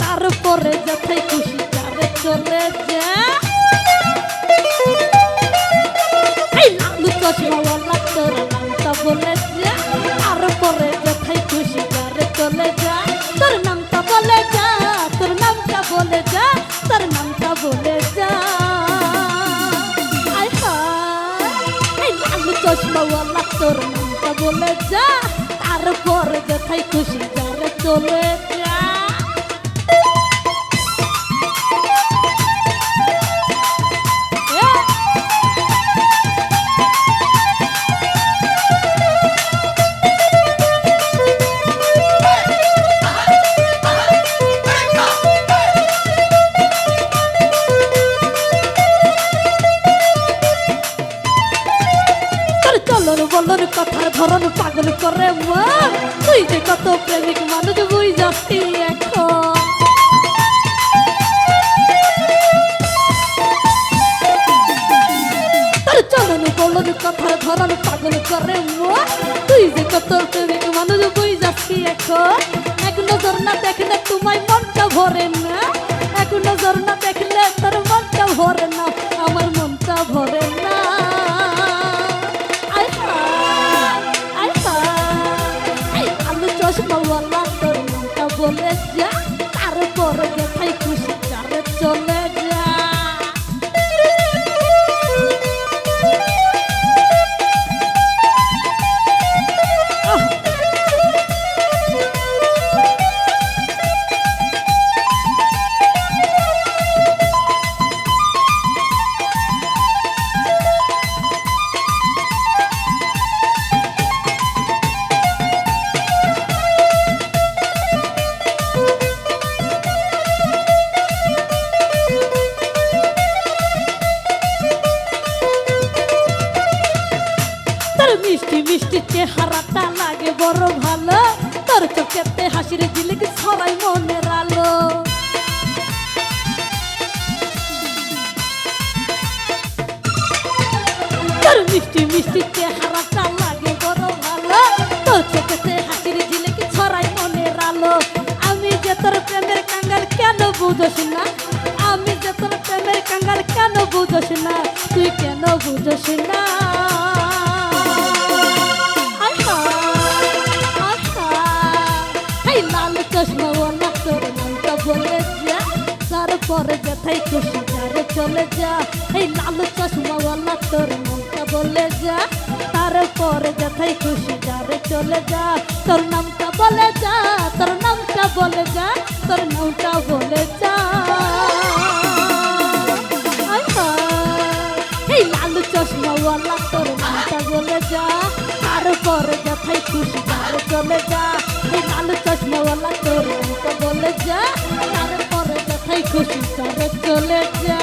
তারপরে যথাই খুশি যারে চলে যা চশমাওয়ালা তোর নামটা বলে যা তারপরে যথাই খুশি যারে চলে যা তোর নামটা বলে যা তোর নামটা বলে যা তোর নামটা বলে যা চশমাওয়ালা তোর নামটা বলে যা যথাই খুশি? যারা চলে তোর বলন কথার ধরন পাগল করে মন তুই যে কত প্রেমিক মানুষ, বুঝ যাচ্ছি এখন। তোর চলন বলন কথার ধরন পাগল করে মন তুই যে কত প্রেমিক মানুষ, বুঝ যাচ্ছি এখন। এক নজর না দেখলে তোমায় মনটা ভরে না। এক নজর না দেখলে তোর মনটা ভরে না। আমার মনটা ভরে না। যারে চেহারাটা লাগে বড় ভালো। তোর চোখেতে হাসির জিলিক সবাই মনের আলো। তোর মিষ্টি মিষ্টি চেহারাটা এই লাল চশমাওয়ালা তোর নামটা বলে যা। তারপরে যেথাই খুশি যারে চলে যা। এই লাল চশমাওয়ালা তোর নামটা বলে যা। তারপরে যেথাই খুশি যারে চলে যা। তোর নামটা বলে যা, তোর নামটা লাল তোর নামটা বলে যা তারপর যথাই খুশি যারে চলে যা। এই লাল চশমাওয়ালা তোর নামটা বলে যা তারপর যথাই খুশি যারে চলে যা।